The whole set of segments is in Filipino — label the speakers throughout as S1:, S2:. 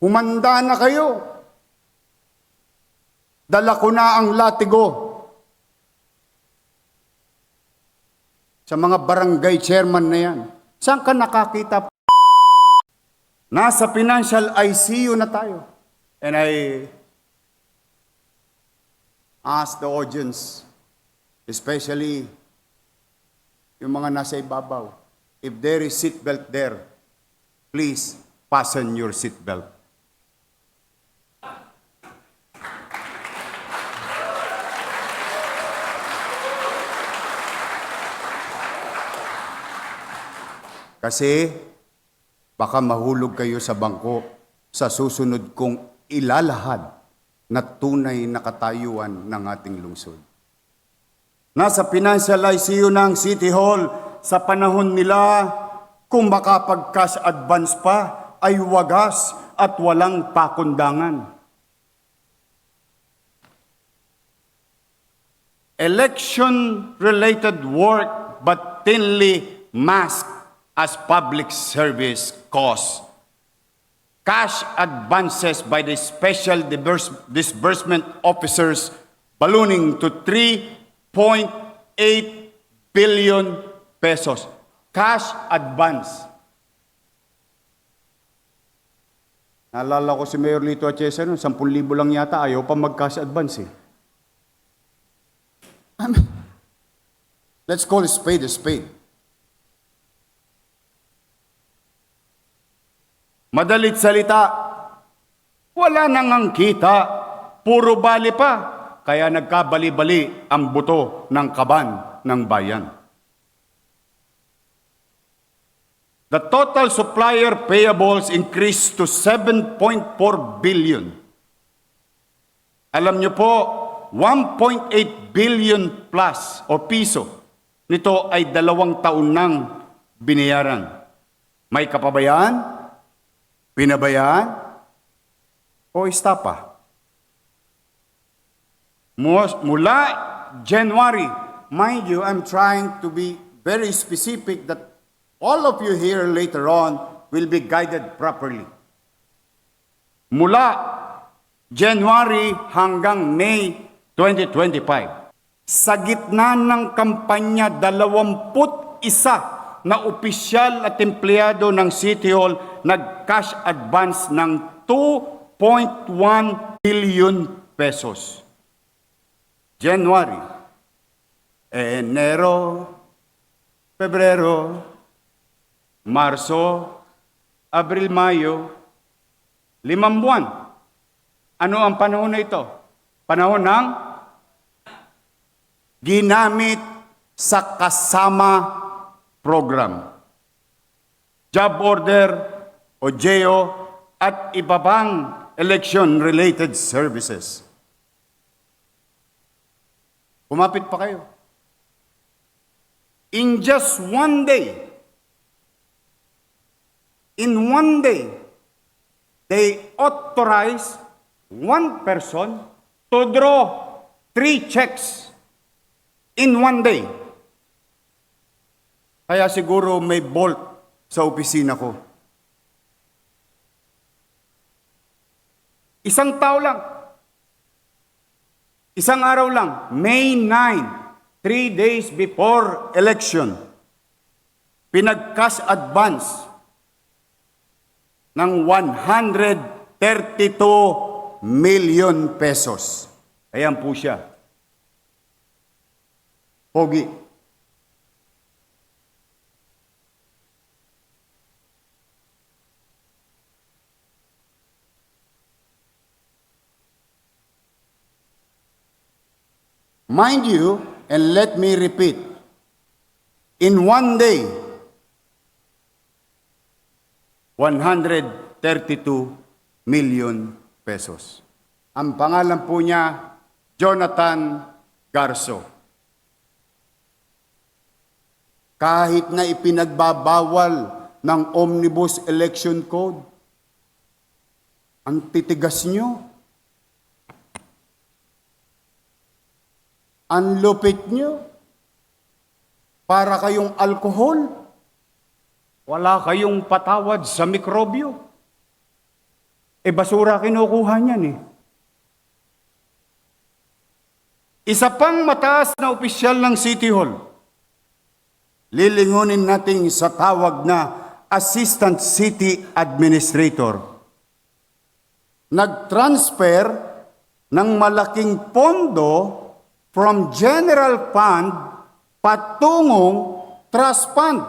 S1: Humanda na kayo. Dala ko na ang latigo. Sa mga barangay chairman na yan. Saan ka nakakita? Nasa financial ICU na tayo. And I ask the audience, especially yung mga nasa ibabaw, if there is seatbelt there, please fasten your seatbelt. Kasi baka mahulog kayo sa bangko sa susunod kong ilalahad na tunay na katayuan ng ating lungsod. Nasa financial ICU ng City Hall sa panahon nila kung makapag-cash advance pa ay wagas at walang pakundangan. Election-related work but thinly masked as public service costs. Cash advances by the special disburse- disbursement officers ballooning to 3.8 billion pesos. Cash advance. Naalala ko si Mayor Lito Atiesa noon, 10,000 lang yata, ayaw pa mag-cash advance eh. Mean, let's call a spade a spade. Madalit salita, wala nang ang kita, puro bali pa, kaya nagkabali-bali ang buto ng kaban ng bayan. The total supplier payables increased to 7.4 billion. Alam niyo po, 1.8 billion plus o piso nito ay dalawang taon nang binayaran. May kapabayaan? Pinabayaan? O istapa? Mu- Mula January, mind you, I'm trying to be very specific that all of you here later on will be guided properly. Mula January hanggang May 2025. Sa gitna ng kampanya, 21 na opisyal at empleyado ng City Hall nag-cash advance ng 2.1 billion pesos. January, Enero, Pebrero, Marso, Abril, Mayo, limang buwan. Ano ang panahon na ito? Panahon ng ginamit sa kasama program. Job order o JO at iba pang election-related services. Kumapit pa kayo. In just one day, in one day, they authorize one person to draw three checks in one day. Kaya siguro may bolt sa opisina ko. Isang tao lang. Isang araw lang. May 9, three days before election. Pinag-cash advance ng 132 million pesos. Ayan po siya. Pogi. Mind you, and let me repeat, in one day, 132 million pesos. Ang pangalan po niya, Jonathan Garso. Kahit na ipinagbabawal ng Omnibus Election Code, ang titigas niyo. Ang lupit niyo. Para kayong alkohol. Wala kayong patawad sa mikrobyo. Eh basura kinukuha niyan eh. Isa pang mataas na opisyal ng City Hall. Lilingunin natin sa tawag na Assistant City Administrator. Nag-transfer ng malaking pondo from General Fund patungong Trust Fund.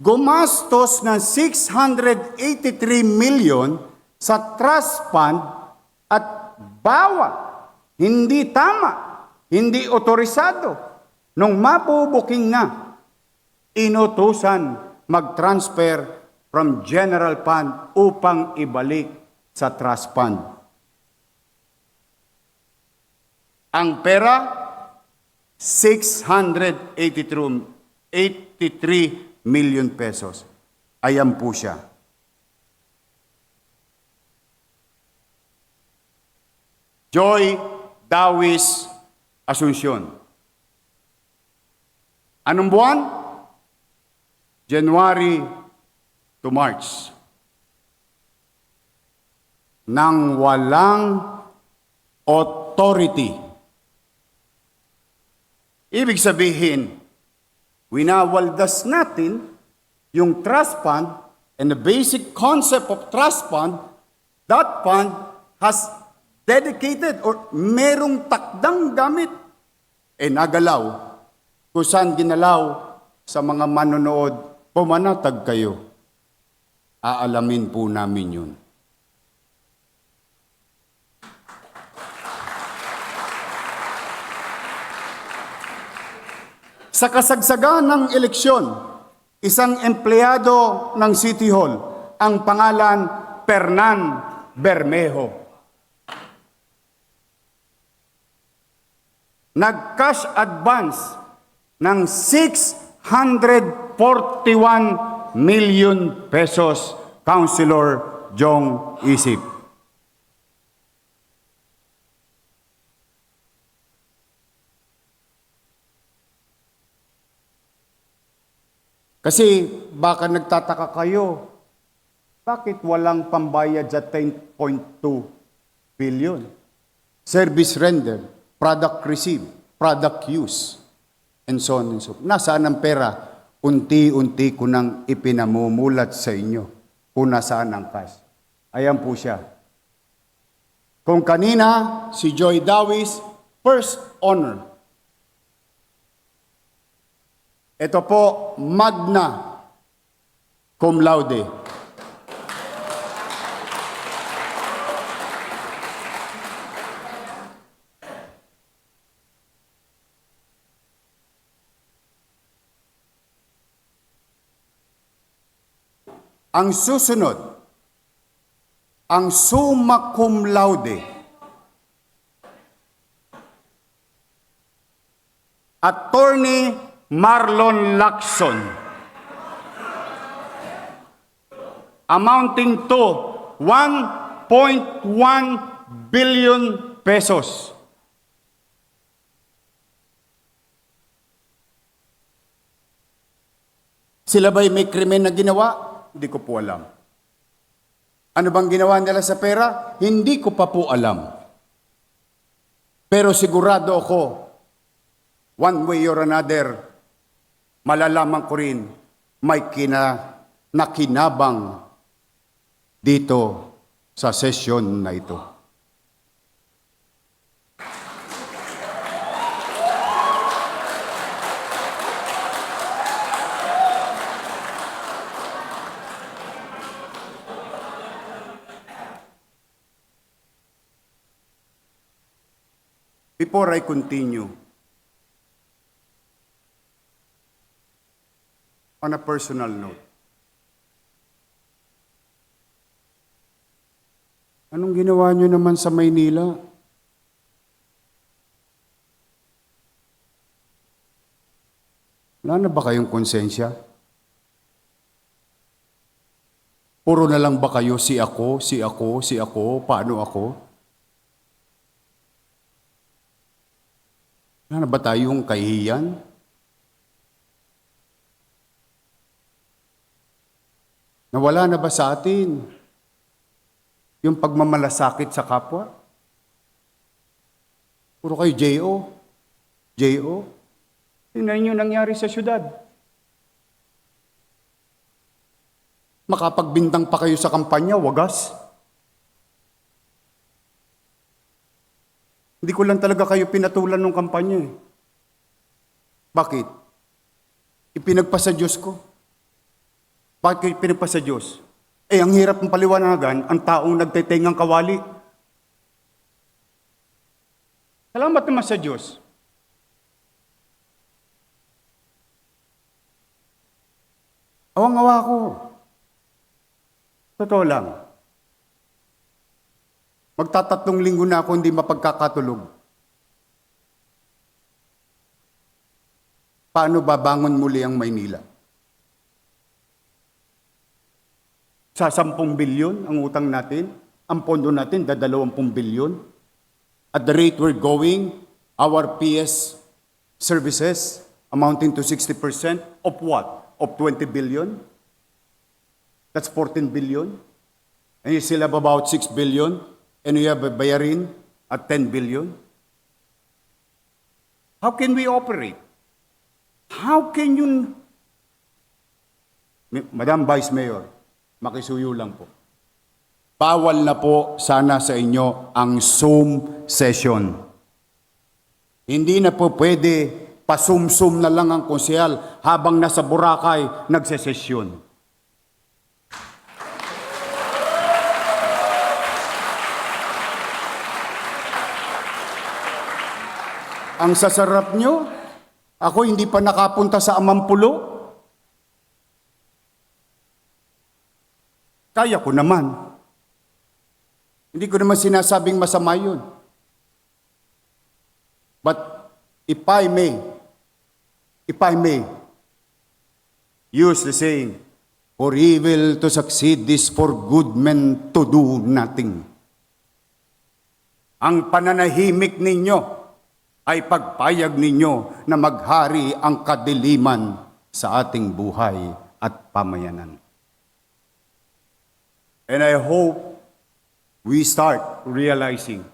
S1: Gumastos ng 683 million sa Trust Fund at bawat hindi tama, hindi otorisado. Nung mapubuking na, inutusan mag-transfer from General Fund upang ibalik sa Trust Fund. Ang pera, 683 million pesos. Ayan po siya. Joy Dawis Asuncion. Anong buwan? January to March. Nang walang authority. Ibig sabihin, winawaldas natin yung trust fund and the basic concept of trust fund, that fund has dedicated or merong takdang gamit. Eh nagalaw, kung saan ginalaw sa mga manonood, pumanatag kayo. Aalamin po namin yun. Sa kasagsagan ng eleksyon, isang empleyado ng City Hall, ang pangalan Pernan Bermejo. Nag-cash advance ng 641 million pesos, Councilor Jong Isip. Kasi baka nagtataka kayo, bakit walang pambayad sa 10.2 billion? Service render, product receive, product use, and so on and so forth. Nasaan ang pera? Unti-unti ko nang ipinamumulat sa inyo kung nasaan ang cash. Ayan po siya. Kung kanina, si Joy Dawis, first honor. Ito po, magna cum laude. Ang susunod, ang summa cum laude. Attorney Marlon Lacson. Amounting to 1.1 billion pesos. Sila ba'y may krimen na ginawa? Hindi ko po alam. Ano bang ginawa nila sa pera? Hindi ko pa po alam. Pero sigurado ako, one way or another, malalaman ko rin may kina, nakinabang dito sa sesyon na ito. Before I continue, on a personal note, anong ginawa nyo naman sa Maynila? Wala na ba kayong konsensya? Puro na lang ba kayo si ako, si ako, si ako, paano ako? Wala na ba tayong kahihiyan? Nawala na ba sa atin Yung pagmamalasakit sa kapwa. Puro kayo J.O. J.O. Tingnan niyo nangyari sa syudad. Makapagbintang pa kayo sa kampanya, wagas. Hindi ko lang talaga kayo pinatulan ng kampanya eh. Bakit? Ipinagpa sa Diyos ko. Bakit kayo sa Diyos? Eh, ang hirap ng paliwanagan, ang taong nagtetengang kawali. Salamat naman sa Diyos. Awang-awa ko. Totoo lang. Magtatatlong linggo na ako hindi mapagkakatulog. Paano babangon muli ang Maynila? Sa 10 bilyon ang utang natin, ang pondo natin dadalawampung bilyon. At the rate we're going, our PS services amounting to 60% of what? Of 20 billion? That's 14 billion. And you still have about 6 billion. And you have a bayarin at 10 billion. How can we operate? How can you... Madam Vice Mayor, makisuyo lang po. Bawal na po sana sa inyo ang Zoom session. Hindi na po pwede pasumsum na lang ang konsehal habang nasa Boracay nagsesesyon. Ang sasarap nyo, ako hindi pa nakapunta sa Amampulo. Kaya ko naman. Hindi ko naman sinasabing masama yun. But if I may, if I may, use the saying, for evil to succeed is for good men to do nothing. Ang pananahimik ninyo ay pagpayag ninyo na maghari ang kadiliman sa ating buhay at pamayanan. And I hope we start realizing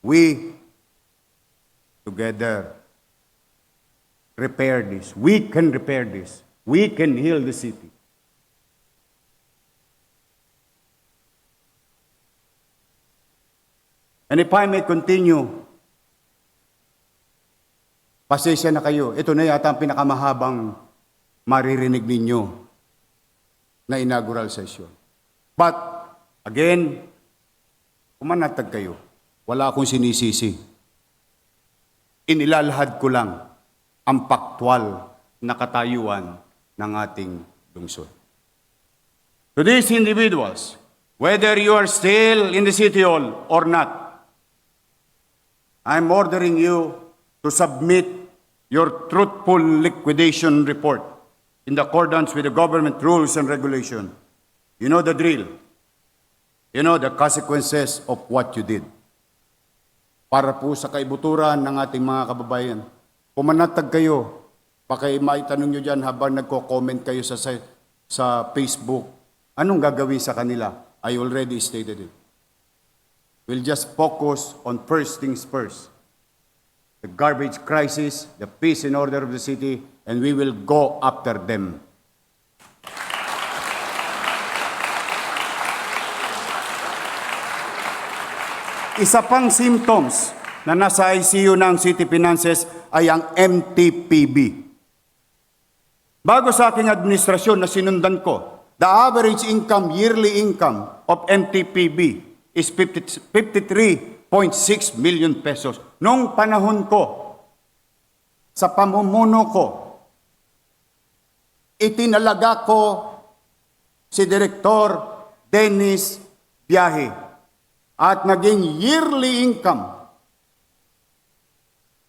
S1: we together repair this. We can repair this. We can heal the city. And if I may continue, pasensya na kayo. Ito na yata ang pinakamahabang maririnig ninyo na inaugural session. But, again, kumanatag kayo. Wala akong sinisisi. Inilalahad ko lang ang paktwal na katayuan ng ating lungsod. To these individuals, whether you are still in the city hall or not, I'm ordering you to submit your truthful liquidation report in accordance with the government rules and regulation. You know the drill. You know the consequences of what you did. Para po sa kaibuturan ng ating mga kababayan, pumanatag kayo, baka maitanong nyo dyan habang nagko-comment kayo sa, sa, sa Facebook, anong gagawin sa kanila? I already stated it. We'll just focus on first things first. The garbage crisis, the peace and order of the city, and we will go after them. Isa pang symptoms na nasa ICU ng City Finances ay ang MTPB. Bago sa aking administrasyon na sinundan ko, the average income, yearly income of MTPB is 50 53.6 million pesos. Noong panahon ko, sa pamumuno ko, itinalaga ko si Direktor Dennis Biyahe at naging yearly income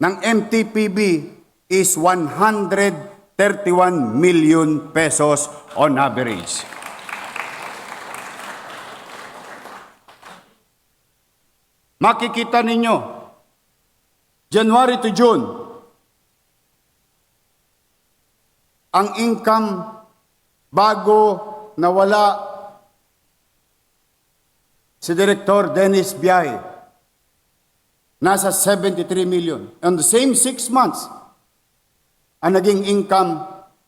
S1: ng MTPB is 131 million pesos on average. Makikita ninyo, January to June, ang income bago nawala si Director Dennis Biay, nasa 73 million. On the same six months, ang naging income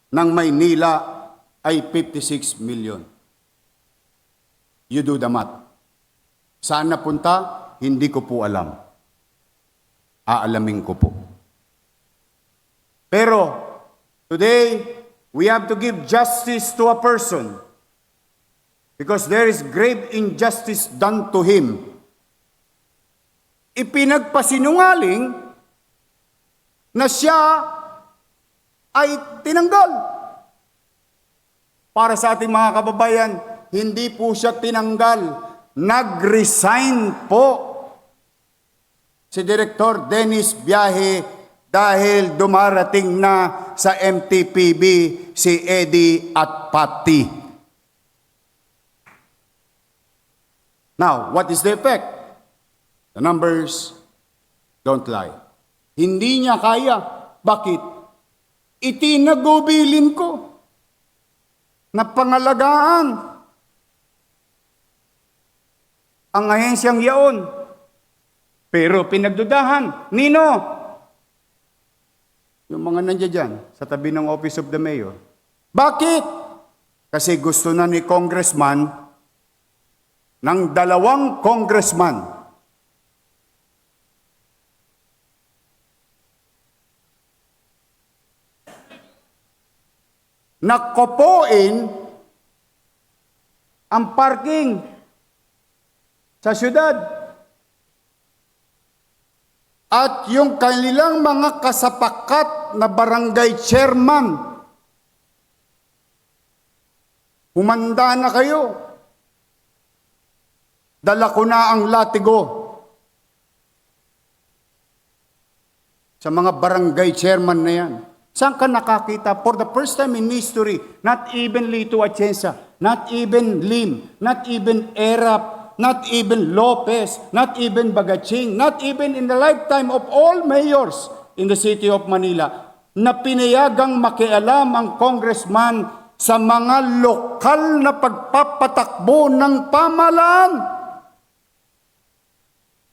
S1: ng Maynila ay 56 million. You do the math. Saan napunta? Hindi ko po alam. Aalamin ko po. Pero, today, we have to give justice to a person because there is grave injustice done to him. Ipinagpasinungaling na siya ay tinanggal. Para sa ating mga kababayan, hindi po siya tinanggal. Nag-resign po si Direktor Dennis Biahe dahil dumarating na sa MTPB si Eddie at Patti. Now, what is the effect? The numbers don't lie. Hindi niya kaya. Bakit? Itinagubilin ko na pangalagaan ang ahensyang yaon. Pero pinagdudahan, Nino, yung mga nandiyan dyan, sa tabi ng Office of the Mayor. Bakit? Kasi gusto na ni congressman ng dalawang congressman nakopoin ang parking sa syudad. At yung kanilang mga kasapakat na barangay chairman, humanda na kayo. Dala ko na ang latigo sa mga barangay chairman na yan. Saan ka nakakita? For the first time in history, not even Lito Atienza, not even Lim, not even Erap, not even Lopez, not even Bagaching, not even in the lifetime of all mayors in the city of Manila, na pinayagang makialam ang congressman sa mga lokal na pagpapatakbo ng pamalaan.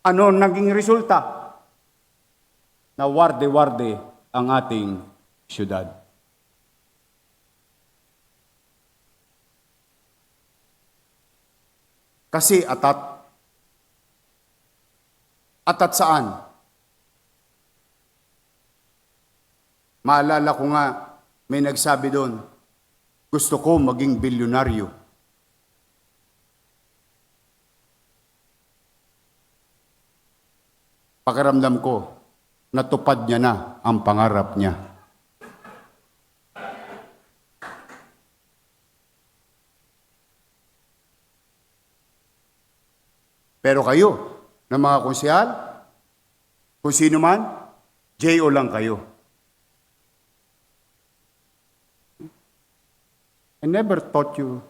S1: Ano naging resulta? Na warde-warde ang ating syudad. Kasi atat. Atat saan? Maalala ko nga, may nagsabi doon, gusto ko maging bilyonaryo. Pakiramdam ko, natupad niya na ang pangarap niya. Pero kayo, na mga konsyal, kung sino man, J.O. lang kayo. I never taught you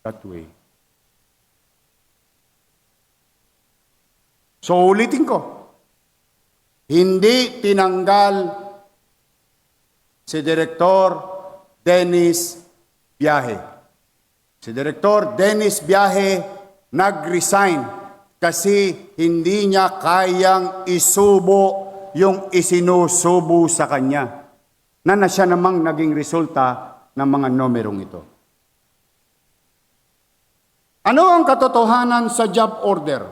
S1: that way. So ulitin ko, hindi tinanggal si Direktor Dennis Biahe. Si Direktor Dennis Biahe nag-resign kasi hindi niya kayang isubo yung isinusubo sa kanya na na siya namang naging resulta ng mga numerong ito. Ano ang katotohanan sa job order?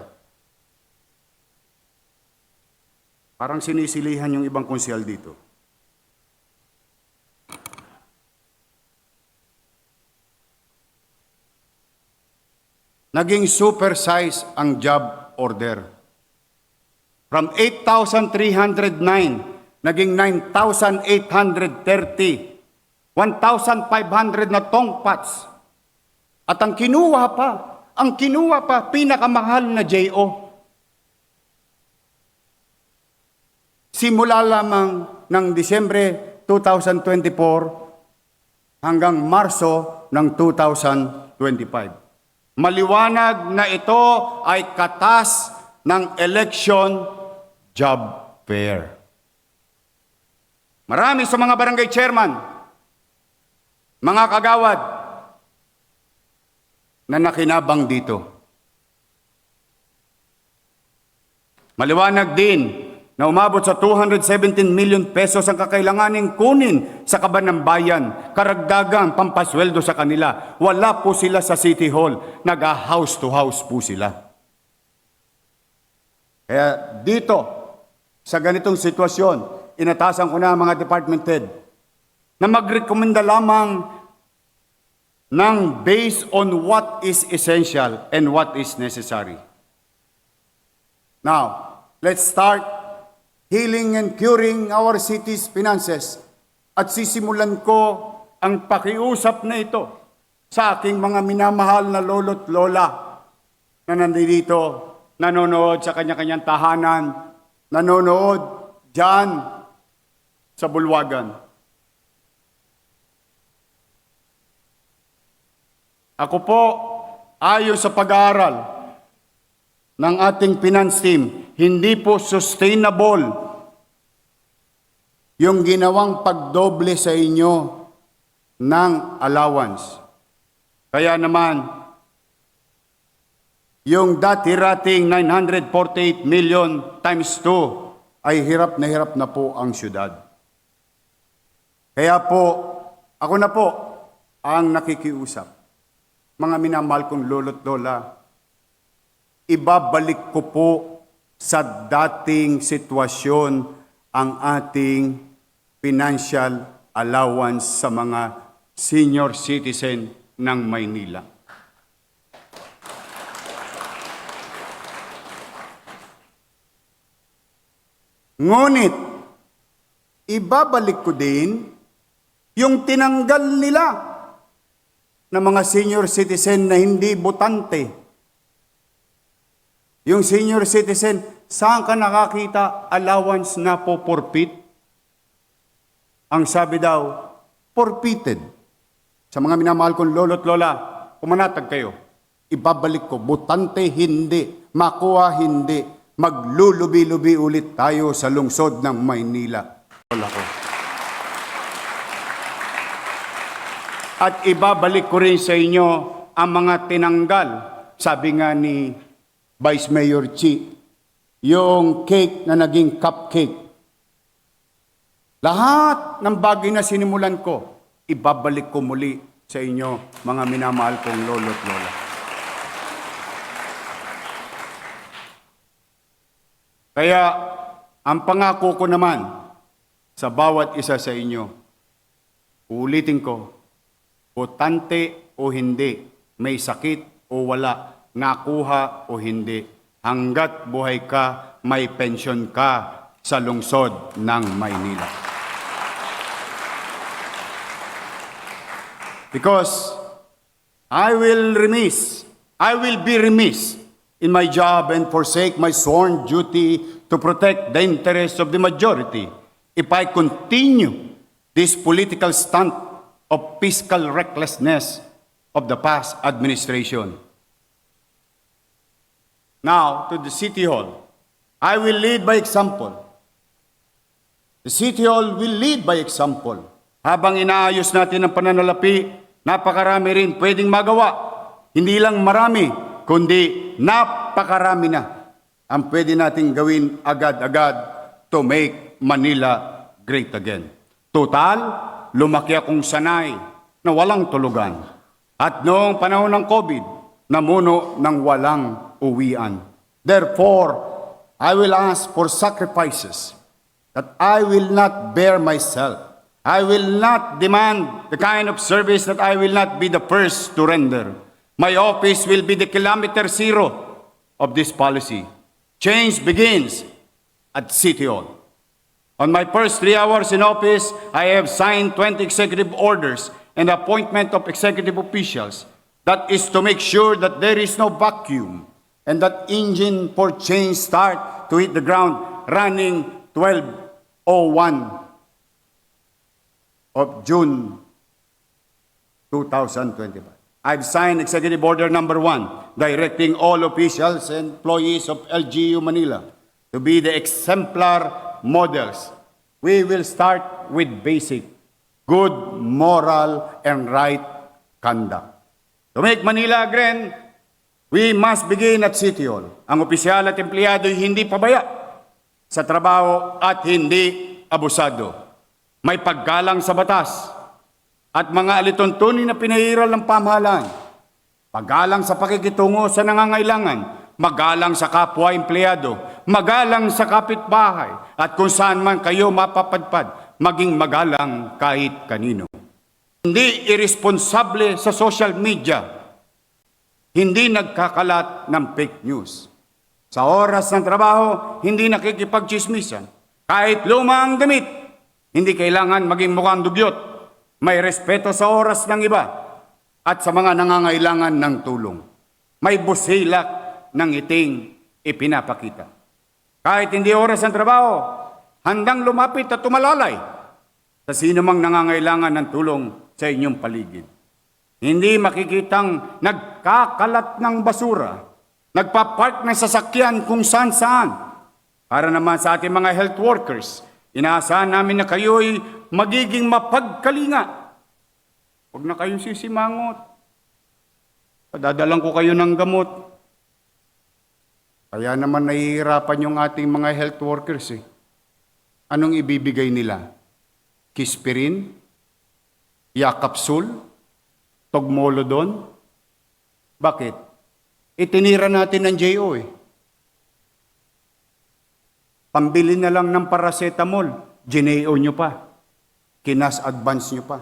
S1: Parang sinisilihan yung ibang konsyal dito. Naging supersize ang job order. From 8,309, naging 9,830. 1,500 na tongpats. At ang kinuha pa, ang kinuha pa, pinakamahal na JO. Simula lamang ng Disyembre 2024 hanggang Marso ng 2025. Maliwanag na ito ay katas ng election job fair. Marami sa mga barangay chairman Mga kagawad na nakinabang dito. Maliwanag din na umabot sa 217 million pesos ang kakailanganing kunin sa kaban ng bayan, karagdagang pampasweldo sa kanila. Wala po sila sa City Hall, nag-house to house po sila. Kaya dito, sa ganitong sitwasyon, inatasan ko na ang mga department head na magrekomenda lamang ng based on what is essential and what is necessary. Now, let's start healing and curing our city's finances. At sisimulan ko ang pakiusap na ito sa aking mga minamahal na lolo't lola na nandito, nanonood sa kanya-kanyang tahanan, nanonood dyan sa bulwagan. Ako po, ayon sa pag-aaral ng ating finance team, hindi po sustainable yung ginawang pagdoble sa inyo ng allowance. Kaya naman, yung dati-rating 948 million times 2 ay hirap na hirap na po ang syudad. Kaya po, ako na po ang nakikiusap. Mga minamahal kong lolo't lola, ibabalik ko po sa dating sitwasyon ang ating financial allowance sa mga senior citizen ng Maynila. Ngunit, ibabalik ko din yung tinanggal nila ng mga senior citizen na hindi botante. Yung senior citizen, saan ka nakakita allowance na po forfeit? Ang sabi daw, forfeited. Sa mga minamahal kong lolo't lola, pumanatag kayo. Ibabalik ko, botante hindi, makuha hindi, maglulubi-lubi ulit tayo sa lungsod ng Maynila. Wala ko. At ibabalik ko rin sa inyo ang mga tinanggal. Sabi nga ni Vice Mayor Chi, yung cake na naging cupcake. Lahat ng bagay na sinimulan ko, ibabalik ko muli sa inyo, mga minamahal kong lolo't lola. Kaya, ang pangako ko naman sa bawat isa sa inyo, ulitin ko, botante o hindi, may sakit o wala, nakuha o hindi, hanggat buhay ka, may pensyon ka sa lungsod ng Maynila. Because I will remiss, I will be remiss in my job and forsake my sworn duty to protect the interests of the majority if I continue this political stunt of fiscal recklessness of the past administration. Now, to the City Hall, I will lead by example. The City Hall will lead by example. Habang inaayos natin ang pananalapi, napakarami rin pwedeng magawa. Hindi lang marami, kundi napakarami na ang pwede nating gawin agad-agad to make Manila great again. Total, lumaki akong sanay na walang tulugan. At noong panahon ng COVID, namuno ng walang uwian. Therefore, I will ask for sacrifices that I will not bear myself. I will not demand the kind of service that I will not be the first to render. My office will be the kilometer zero of this policy. Change begins at City Hall. On my first three hours in office, I have signed 20 executive orders and appointment of executive officials. That is to make sure that there is no vacuum and that engine for change start to hit the ground running 1201 of June 2025. I've signed Executive Order Number One, directing all officials and employees of LGU Manila to be the exemplar models. We will start with basic good moral and right conduct. To make Manila again, we must begin at City Hall. Ang opisyal at empleyado ay hindi pabaya sa trabaho at hindi abusado. May paggalang sa batas at mga alituntunin na pinahiral ng pamahalaan. Paggalang sa pakikitungo sa nangangailangan, magalang sa kapwa empleyado, magalang sa kapitbahay, at kung saan man kayo mapapadpad, maging magalang kahit kanino. Hindi irresponsable sa social media, hindi nagkakalat ng fake news. Sa oras ng trabaho, hindi nakikipagchismisan. Kahit luma ang damit, hindi kailangan maging mukhang dugyot. May respeto sa oras ng iba at sa mga nangangailangan ng tulong. May busilak ng iting ipinapakita. Kahit hindi oras ng trabaho, handang lumapit at tumalalay sa sino mang nangangailangan ng tulong sa inyong paligid. Hindi makikitang nagkakalat ng basura, nagpapark ng sasakyan kung saan saan. Para naman sa ating mga health workers, inaasahan namin na kayo'y magiging mapagkalinga. Huwag na kayong sisimangot. Padadalang ko kayo ng gamot. Kaya naman nahihirapan yung ating mga health workers eh. Anong ibibigay nila? Kispirin? Yakapsul? Togmolodon? Bakit? Itinira natin ng JO eh. Pambili na lang ng paracetamol, gineo nyo pa. Kinas advance nyo pa.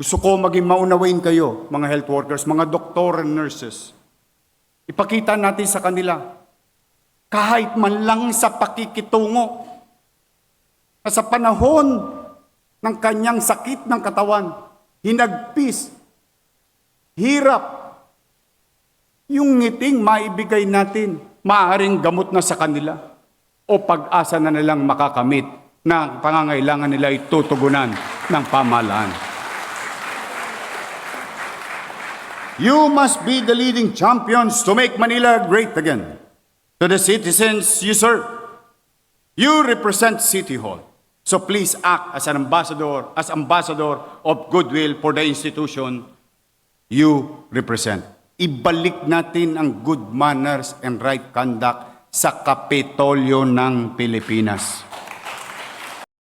S1: Gusto ko maging maunawain kayo, mga health workers, mga doktor and nurses. Ipakita natin sa kanila, kahit man lang sa pakikitungo, na sa panahon ng kanyang sakit ng katawan, hinagpis, hirap, yung ngiting maibigay natin, maaaring gamot na sa kanila o pag-asa na nilang makakamit na pangangailangan nila ay tutugunan ng pamahalaan. You must be the leading champions to make Manila great again. To the citizens you serve, you represent City Hall. So please act as an ambassador, as ambassador of goodwill for the institution you represent. Ibalik natin ang good manners and right conduct sa Kapitolyo ng Pilipinas.